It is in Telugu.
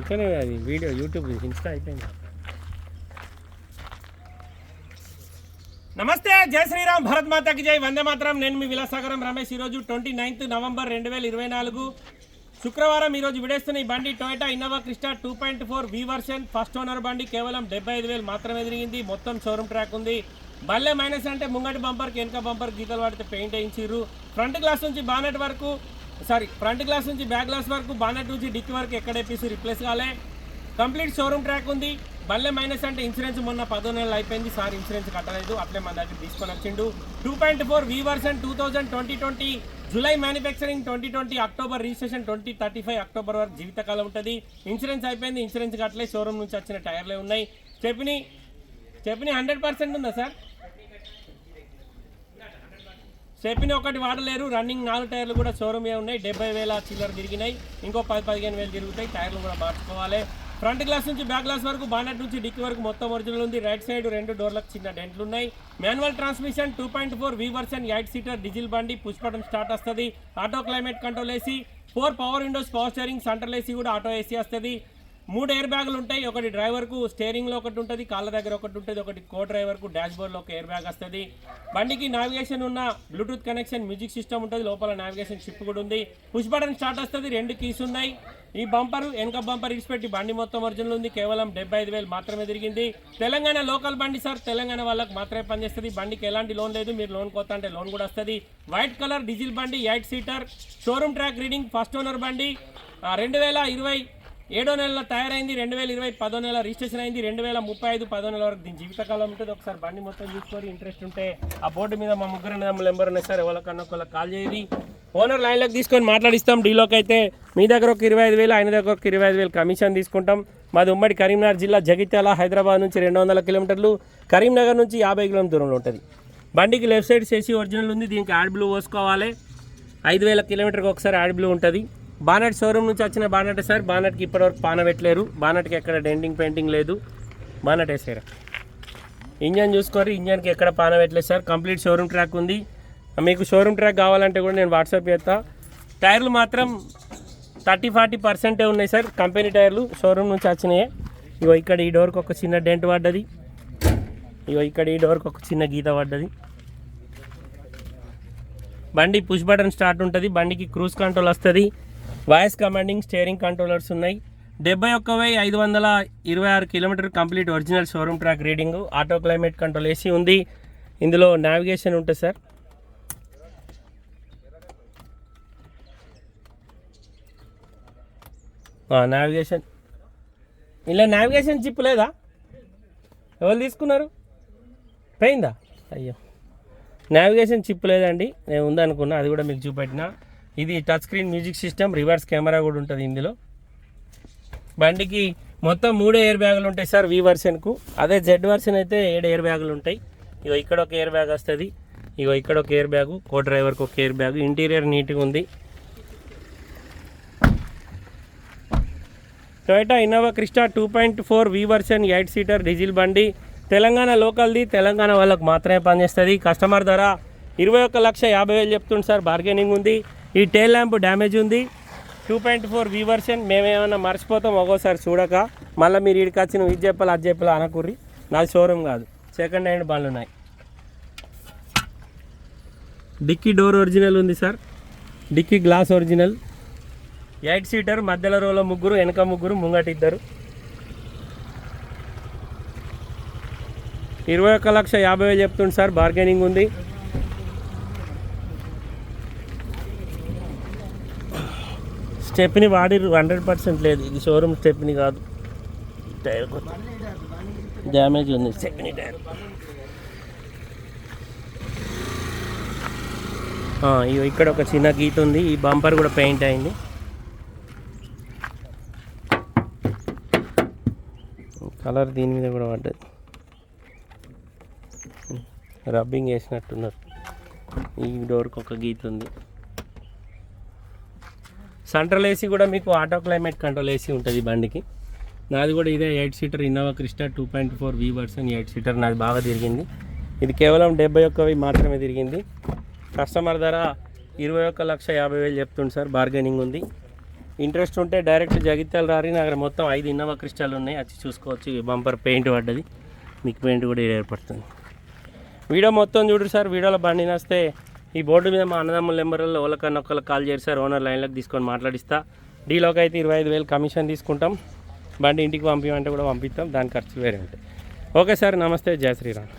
ఇక్కడనే అది వీడియో యూట్యూబ్ ఇన్స్టా అయిపోయింది. నమస్తే జై శ్రీరామ్ భరత్ మాతకి జై. వందే మాత్రం. నేను మీ విలాసాగరం రమేష్. ఈరోజు ట్వంటీ నైన్త్ నవంబర్ రెండు వేల ఇరవై నాలుగు. శుక్రవారం ఈరోజు విడేస్తున్న ఈ బండి Toyota Innova Crysta two point four V version first owner బండి కేవలం డెబ్బై ఐదు వేలు మాత్రమే తిరిగింది. మొత్తం షోరూమ్ ట్రాక్ ఉంది. బల్లే మైనస్ అంటే ముంగటి బంపర్కి వెనక బంపర్ గీతలు పడితే పెయింట్ వేయించారు ఫ్రంట్ గ్లాస్ నుంచి బానెట్ వరకు సారీ ఫ్రంట్ గ్లాస్ నుంచి బ్యాక్ గ్లాస్ వరకు బానెట్ నుంచి డిక్కి వరకు ఎక్కడ పీసు రిప్లేస్ కాలే. కంప్లీట్ షోరూమ్ ట్రాక్ ఉంది. బల్లె మైనస్ అంటే ఇన్సూరెన్స్ మొన్న పదో నెలలు అయిపోయింది. సార్ ఇన్సూరెన్స్ కట్టలేదు. అట్లే మన దగ్గర తీసుకొని వచ్చిండు. Two point four V version two thousand twenty twenty July manufacturing twenty twenty October registration twenty thirty five October వరకు జీవితకాలం ఉంటుంది. ఇన్సూరెన్స్ అయిపోయింది. ఇన్సూరెన్స్ కట్టలే. షోరూమ్ నుంచి వచ్చిన టైర్లే ఉన్నాయి. చెప్పిని చెప్పిన హండ్రెడ్ పర్సెంట్ ఉందా సార్? చెప్పిన ఒకటి వాడలేరు. రన్నింగ్ నాలుగు టైర్లు కూడా షోరూమే ఉన్నాయి. డెబ్బై వేల చిల్లర తిరిగినాయి. ఇంకో పది పదిహేను వేలు తిరుగుతాయి. టైర్లు కూడా మార్చుకోవాలి. ఫ్రంట్ గ్లాస్ నుంచి బ్యాక్ గ్లాస్ వరకు బానెట్ నుంచి డిక్కి వరకు మొత్తం ఒరిజినల్ ఉంది. రైట్ సైడ్ రెండు డోర్లకు చిన్న డెంట్లు ఉన్నాయి. Manual transmission two point four V version eight seater diesel బండి పుష్పటం స్టార్ట్ వస్తుంది. Auto climate control AC four power windows power steering central AC కూడా ఆటో ఏసీ వస్తుంది. మూడు ఎయిర్ బ్యాగులు ఉంటాయి. ఒకటి డ్రైవర్కు స్టేరింగ్లో ఒకటి ఉంటుంది కాళ్ళ దగ్గర ఒకటి ఉంటుంది ఒకటి కో డ్రైవర్కు డాష్ బోర్డ్లో ఒక ఎయిర్ బ్యాగ్ వస్తుంది. బండికి నావిగేషన్ ఉన్న బ్లూటూత్ కనెక్షన్ మ్యూజిక్ సిస్టమ్ ఉంటుంది లోపల నావిగేషన్ షిప్ కూడా ఉంది. పుష్ బటన్ స్టార్ట్ వస్తుంది రెండు కీస్ ఉన్నాయి. ఈ బంపర్ వెనక బంపర్ ఇడిచిపెట్టి బండి మొత్తం ఒరిజినల్ ఉంది. కేవలం డెబ్బై ఐదు వేలు మాత్రమే తిరిగింది. తెలంగాణ లోకల్ బండి సార్ తెలంగాణ వాళ్ళకి మాత్రమే పనిచేస్తుంది. బండికి ఎలాంటి లోన్ లేదు. మీరు లోన్ కొత్త అంటే లోన్ కూడా వస్తుంది. వైట్ కలర్ డీజిల్ బండి eight seater showroom track reading first owner బండి. రెండు వేల ఇరవై ఏడో నెలలో తయారైంది రెండు వేల ఇరవై పదో నెల రిజిస్ట్రేషన్ అయింది రెండు వేల ముప్పై ఐదు పదో నెల వరకు. దీని జీవితకాలం ఉంటుంది. ఒకసారి బండి మొత్తం చూసుకొని ఇంట్రెస్ట్ ఉంటే ఆ బోర్డు మీద మా ముగ్గురు నెంబర్ నెంబర్ ఉన్నాయి. సార్ ఎవరికన్నా ఒకళ్ళకి కాల్ చేయండి. ఓనర్ లైన్లోకి తీసుకొని మాట్లాడిస్తాం. డీలోకి అయితే మీ దగ్గర ఒక ఇరవై ఐదు వేలు ఆయన దగ్గర ఒక ఇరవై ఐదు వేలు కమిషన్ తీసుకుంటాం. మాది ఉమ్మడి కరీంనగర్ జిల్లా జగిత్యాల హైదరాబాద్ నుంచి రెండు వందల కిలోమీటర్లు. కరీంనగర్ నుంచి యాభై కిలోమీటర్ దూరంలో ఉంటుంది. బండికి లెఫ్ట్ సైడ్ చేసి ఒరిజినల్ ఉంది. దీనికి యాడ్ బ్లూ పోసుకోవాలి. ఐదు వేల కిలోమీటర్కి ఒకసారి యాడ్ బ్లూ ఉంటుంది. బానెట్ షోరూమ్ నుంచి వచ్చిన బానెట్ సార్ బానెట్కి ఇప్పటివరకు పాన పెట్టలేరు. బానెట్కి ఎక్కడ డెంటింగ్ పెయింటింగ్ లేదు. బానెట్ వేసారు ఇంజన్ చూసుకోరు ఇంజన్కి ఎక్కడ పాన పెట్టలేదు సార్. కంప్లీట్ షోరూమ్ ట్రాక్ ఉంది. మీకు షోరూమ్ ట్రాక్ కావాలంటే కూడా నేను వాట్సాప్ చేస్తా. టైర్లు మాత్రం థర్టీ ఫార్టీ పర్సెంటే ఉన్నాయి సార్. కంపెనీ టైర్లు షోరూమ్ నుంచి వచ్చినాయి. ఇగో ఇక్కడ ఈ డోర్కి ఒక చిన్న డెంట్ పడ్డది. ఇగో ఇక్కడ ఈ డోర్కి ఒక చిన్న గీత పడ్డది. బండి పుష్ బటన్ స్టార్ట్ ఉంటుంది. బండికి క్రూజ్ కంట్రోల్ వస్తుంది. వాయిస్ కమాండింగ్ స్టేరింగ్ కంట్రోలర్స్ ఉన్నాయి. డెబ్బై ఒక్క వెయ్యి ఐదు వందల ఇరవై ఆరు kilometre complete original showroom track reading. Auto climate control AC ఉంది. ఇందులో నావిగేషన్ ఉంటుంది సార్. నావిగేషన్. ఇలా నావిగేషన్ చిప్ లేదా? ఎవరు తీసుకున్నారు? పోయిందా? అయ్యో. నావిగేషన్ చిప్ లేదండి. నేను ఉందనుకున్నా అది కూడా మీకు చూపెట్టినా. ఇది touch screen music system reverse camera కూడా ఉంటుంది ఇందులో. బండికి మొత్తం మూడు ఎయిర్ బ్యాగులు ఉంటాయి సార్ వి వర్షన్కు అదే జెడ్ వర్షన్ అయితే ఏడు ఎయిర్ బ్యాగులు ఉంటాయి. ఇగో ఇక్కడ ఒక ఎయిర్ బ్యాగ్ వస్తుంది. ఇగో ఇక్కడ ఒక ఎయిర్ బ్యాగు కో డ్రైవర్కి ఒక ఎయిర్ బ్యాగ్ ఇంటీరియర్ నీట్గా ఉంది. Toyota Innova Crysta two point four V version eight seater diesel బండి. తెలంగాణ లోకల్ది తెలంగాణ వాళ్ళకు మాత్రమే పనిచేస్తుంది. కస్టమర్ ధర ఇరవై ఒక్క లక్ష యాభై వేలు చెప్తుంది సార్ బార్గెనింగ్ ఉంది. ఈ టైల్ ల్యాంప్ డ్యామేజ్ ఉంది. Two point four V version మేమేమైనా మర్చిపోతాం ఒక్కోసారి చూడక. మళ్ళీ మీరు ఇక్కడికి వచ్చి నువ్వు ఇది చెప్పాలి అది చెప్పాలి అనకూర్రి. నాది షోరూమ్ కాదు. సెకండ్ హ్యాండ్ బండ్లు ఉన్నాయి. డిక్కీ డోర్ ఒరిజినల్ ఉంది sir dicky glass original eight seater మధ్యలో రోలో ముగ్గురు వెనక ముగ్గురు ముంగట ఇద్దరు. ఇరవై ఒక్క లక్ష యాభై వేలు చెప్తుంది సార్ బార్గెనింగ్ ఉంది. స్టెప్ని వాడిరు హండ్రెడ్ పర్సెంట్ లేదు. ఇది షోరూమ్ స్టెప్ని కాదు. టైర్ డ్యామేజ్ ఉంది. Stepney tyre. ఇక్కడ ఒక చిన్న గీత ఉంది. ఈ బంపర్ కూడా పెయింట్ అయింది. కలర్ దీని మీద కూడా పడ్డది. రబ్బింగ్ వేసినట్టున్నారు ఈ డోర్కి ఒక గీత ఉంది. సెంట్రల్ ఏసీ కూడా మీకు ఆటో క్లైమేట్ కంట్రోల్ ఏసీ ఉంటుంది బండికి. నాది కూడా ఇదే eight seater Innova Crysta two point four V version eight seater నాది బాగా తిరిగింది. ఇది కేవలం డెబ్బై ఒక్కవి మాత్రమే తిరిగింది. కస్టమర్ ధర ఇరవై ఒక్క లక్ష యాభై వేలు చెప్తుంది సార్ బార్గెనింగ్ ఉంది. ఇంట్రెస్ట్ ఉంటే డైరెక్ట్ జగిత్యాల రారి నా దగ్గర మొత్తం ఐదు ఇన్నోవా క్రిస్టాలు ఉన్నాయి. వచ్చి చూసుకోవచ్చు బంపర్ పెయింట్ పడ్డది. మీకు పెయింట్ కూడా ఏర్పడుతుంది. వీడియో మొత్తం చూడు సార్ వీడియోలో బండి నస్తే ఈ బోర్డు మీద మా అన్నదమ్ముల నెంబర్లో ఒకరికన్నా ఒకరికి కాల్ చేసి సార్ ఓనర్ లైన్లోకి తీసుకొని మాట్లాడిస్తా. డీలోకి అయితే ఇరవై ఐదు వేలు కమిషన్ తీసుకుంటాం. బండి ఇంటికి పంపించమంటే కూడా పంపిస్తాం. దాని ఖర్చు వేరే ఉంటాయి ఓకే సార్ నమస్తే. జయ శ్రీరామ్.